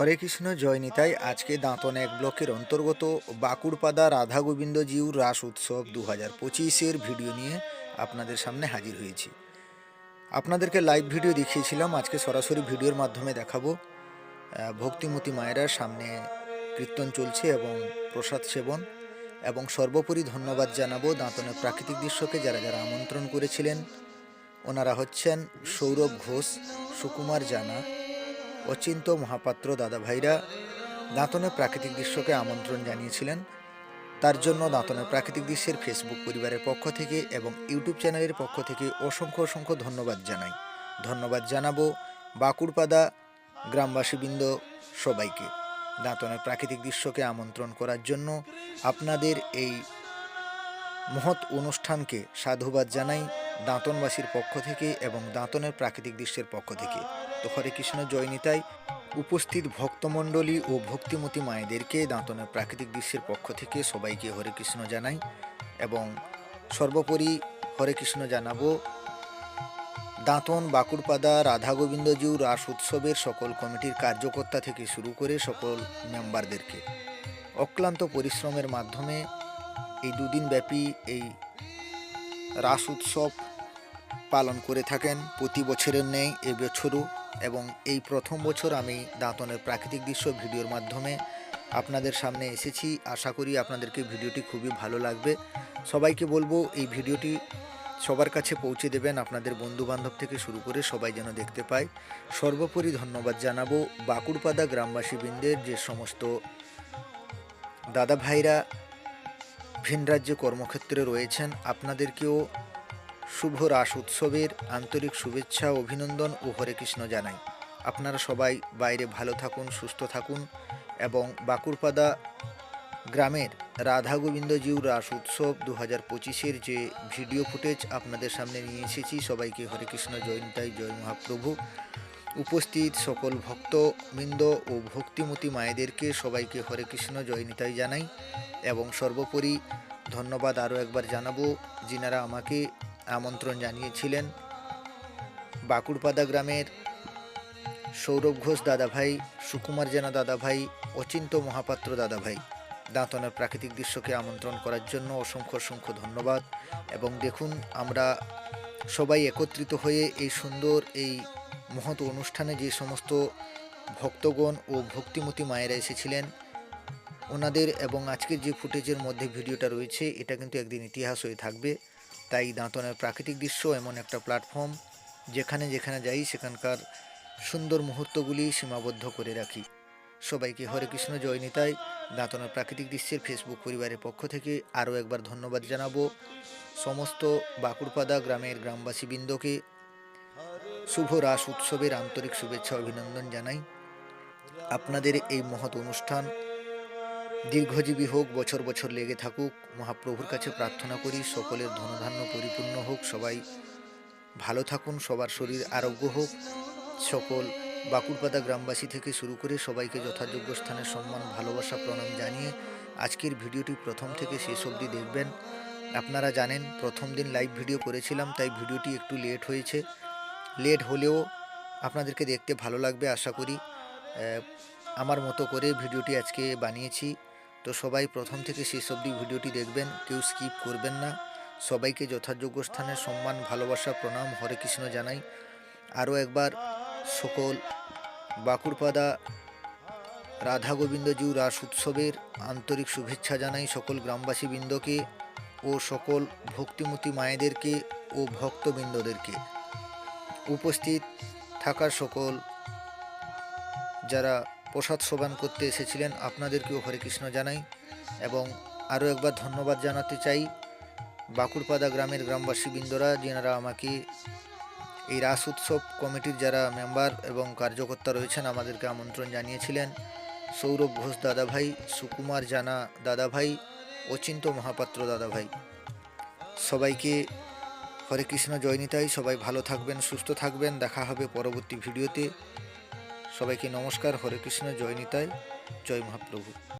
হরে কৃষ্ণ, জয় নিতাই। আজকে দাঁতন এক ব্লকের অন্তর্গত বাঁকুড়পাদা রাধা জিউর রাস উৎসব দু হাজার পঁচিশের ভিডিও নিয়ে আপনাদের সামনে হাজির হয়েছি। আপনাদেরকে লাইভ ভিডিও দেখিয়েছিলাম, আজকে সরাসরি ভিডিওর মাধ্যমে দেখাবো। ভক্তিমতী মায়েরার সামনে কীর্তন চলছে এবং প্রসাদ সেবন। এবং সর্বোপরি ধন্যবাদ জানাব দাঁতনের প্রাকৃতিক দৃশ্যকে যারা যারা আমন্ত্রণ করেছিলেন। ওনারা হচ্ছেন সৌরভ ঘোষ, সুকুমার জানা অচিন্ত মহাপাত্র দাদা ভাইরা দাঁতনের প্রাকৃতিক দৃশ্যকে আমন্ত্রণ জানিয়েছিলেন। তার জন্য দাঁতনের প্রাকৃতিক দৃশ্যের ফেসবুক পরিবারের পক্ষ থেকে এবং ইউটিউব চ্যানেলের পক্ষ থেকে অসংখ্য অসংখ্য ধন্যবাদ জানাই। ধন্যবাদ জানাব বাঁকুড়পাদা গ্রামবাসীবৃন্দ সবাইকে। দাঁতনের প্রাকৃতিক দৃশ্যকে আমন্ত্রণ করার জন্য আপনাদের এই মহৎ অনুষ্ঠানকে সাধুবাদ জানাই। দাঁতনবাসীর পক্ষ থেকে এবং দাঁতনের প্রাকৃতিক দৃশ্যের পক্ষ থেকে। তো হরে কৃষ্ণ জয়নিতাই উপস্থিত ভক্তমণ্ডলী ও ভক্তিমতী মায়েদেরকে দাঁতনের প্রাকৃতিক দৃশ্যের পক্ষ থেকে সবাইকে হরে কৃষ্ণ জানাই এবং সর্বোপরি হরে কৃষ্ণ জানাব দাঁতন বাঁকুড়পাদা রাধা গোবিন্দজিউ রাস উৎসবের সকল কমিটির কার্যকর্তা থেকে শুরু করে সকল মেম্বারদেরকে। অক্লান্ত পরিশ্রমের মাধ্যমে এই দুদিন ব্যাপী এই রাস উৎসব পালন করে থাকেন। প্রতি বছরের নেই এবছরও এবং এই প্রথম বছর আমি দাঁতনের প্রাকৃতিক দৃশ্য ভিডিওর মাধ্যমে আপনাদের সামনে এসেছি। আশা করি আপনাদেরকে ভিডিওটি খুবই ভালো লাগবে। সবাইকে বলব, এই ভিডিওটি সবার কাছে পৌঁছে দেবেন আপনাদের বন্ধু বান্ধব থেকে শুরু করে সবাই যেন দেখতে পায়। সর্বোপরি ধন্যবাদ জানাব বাঁকুড়পাদা গ্রামবাসীবৃন্দের, যে সমস্ত দাদা ভাইরা ভিন রাজ্যে কর্মক্ষেত্রে রয়েছেন আপনাদেরকেও শুভ রাস উৎসবের আন্তরিক শুভেচ্ছা, অভিনন্দন ও হরে কৃষ্ণ জানাই। আপনারা সবাই বাইরে ভালো থাকুন, সুস্থ থাকুন এবং বাঁকুড়পাদা গ্রামের রাধা গোবিন্দ জিউ রাস উৎসব দু হাজার পঁচিশের যে ভিডিও ফুটেজ আপনাদের সামনে নিয়ে এসেছি, সবাইকে হরে কৃষ্ণ জয়ন্তাই জয় মহাপ্রভু। উপস্থিত সকল ভক্ত ভক্তবৃন্দ ও ভক্তিমতী মায়েদেরকে সবাইকে হরে কৃষ্ণ জয়নিতাই জানাই এবং সর্বোপরি ধন্যবাদ আরও একবার জানাব। যিনারা আমাকে আমন্ত্রণ জানিয়েছিলেন, বাঁকুড়পাদা গ্রামের সৌরভ ঘোষ দাদাভাই, সুকুমার জেনা দাদাভাই, অচিন্ত মহাপাত্র দাদাভাই দাঁতনের প্রাকৃতিক দৃশ্যকে আমন্ত্রণ করার জন্য অসংখ্য অসংখ্য ধন্যবাদ। এবং দেখুন, আমরা সবাই একত্রিত হয়ে এই সুন্দর এই মহৎ অনুষ্ঠানে যে সমস্ত ভক্তগণ ও ভক্তিমতী মায়েরা এসেছিলেন, ওনাদের এবং আজকের যে ফুটেজের মধ্যে ভিডিওটা রয়েছে, এটা কিন্তু একদিন ইতিহাস হয়ে থাকবে। তাই দাঁতনের প্রাকৃতিক দৃশ্য এমন একটা প্ল্যাটফর্ম, যেখানে যেখানে যাই, সেখানকার সুন্দর মুহূর্তগুলি সীমাবদ্ধ করে রাখি। সবাইকে হরে কৃষ্ণ জয়নিতাই দাঁতনের প্রাকৃতিক দৃশ্যের ফেসবুক পরিবারের পক্ষ থেকে আরও একবার ধন্যবাদ জানাব। সমস্ত বাঁকুড়পাদা গ্রামের গ্রামবাসীবৃন্দকে শুভ রাস উৎসবের আন্তরিক শুভেচ্ছা অভিনন্দন জানাই। আপনাদের এই মহৎ অনুষ্ঠান দীর্ঘজীবী হোক, বছর বছর লেগে থাকুক, মহাপ্রভুর কাছে প্রার্থনা করি, সকলের ধনধান্য পরিপূর্ণ হোক, সবাই ভালো থাকুন, সবার শরীর আরোগ্য হোক। সকল বাঁকুড়পাদা গ্রামবাসী থেকে শুরু করে সবাইকে যথাযোগ্য স্থানে সম্মান, ভালোবাসা, প্রণাম জানিয়ে আজকের ভিডিওটি প্রথম থেকে শেষ অবধি দেখবেন। আপনারা জানেন, প্রথম দিন লাইভ ভিডিও করেছিলাম, তাই ভিডিওটি একটু লেট হয়েছে। লেট হলেও আপনাদেরকে দেখতে ভালো লাগবে, আশা করি। আমার মতো করে ভিডিওটি আজকে বানিয়েছি। তো সবাই প্রথম থেকে শেষ অবধি ভিডিওটি দেখবেন, কেউ স্কিপ করবেন না। সবাইকে যথাযোগ্য স্থানে সম্মান, ভালোবাসা, প্রণাম, হরে কৃষ্ণ জানাই। আরও একবার সকল বাঁকুড়পাদা রাধা গোবিন্দজিউ রাস উৎসবের আন্তরিক শুভেচ্ছা জানাই সকল গ্রামবাসীবৃন্দকে ও সকল ভক্তিমতী মায়েদেরকে ও ভক্তবৃন্দদেরকে। উপস্থিত থাকার সকল যারা প্রসাদ সেবন করতে এসেছিলেন, আপনাদেরকেও হরে কৃষ্ণ জানাই। এবং আরও একবার ধন্যবাদ জানাতে চাই বাঁকুড়পাদা গ্রামের গ্রামবাসীবৃন্দরা যেনারা আমাকে এই রাস উৎসব কমিটির যারা মেম্বার এবং কার্যকর্তা রয়েছেন, আমাদেরকে আমন্ত্রণ জানিয়েছিলেন। সৌরভ ঘোষ দাদাভাই, সুকুমার জানা দাদাভাই, অচিন্ত মহাপাত্র দাদাভাই। সবাইকে হরে কৃষ্ণ জয়নিতাই সবাই ভালো থাকবেন, সুস্থ থাকবেন। দেখা হবে পরবর্তী ভিডিওতে। সবাইকে নমস্কার, হরে কৃষ্ণ জয়নিতাই জয় মহাপ্রভু।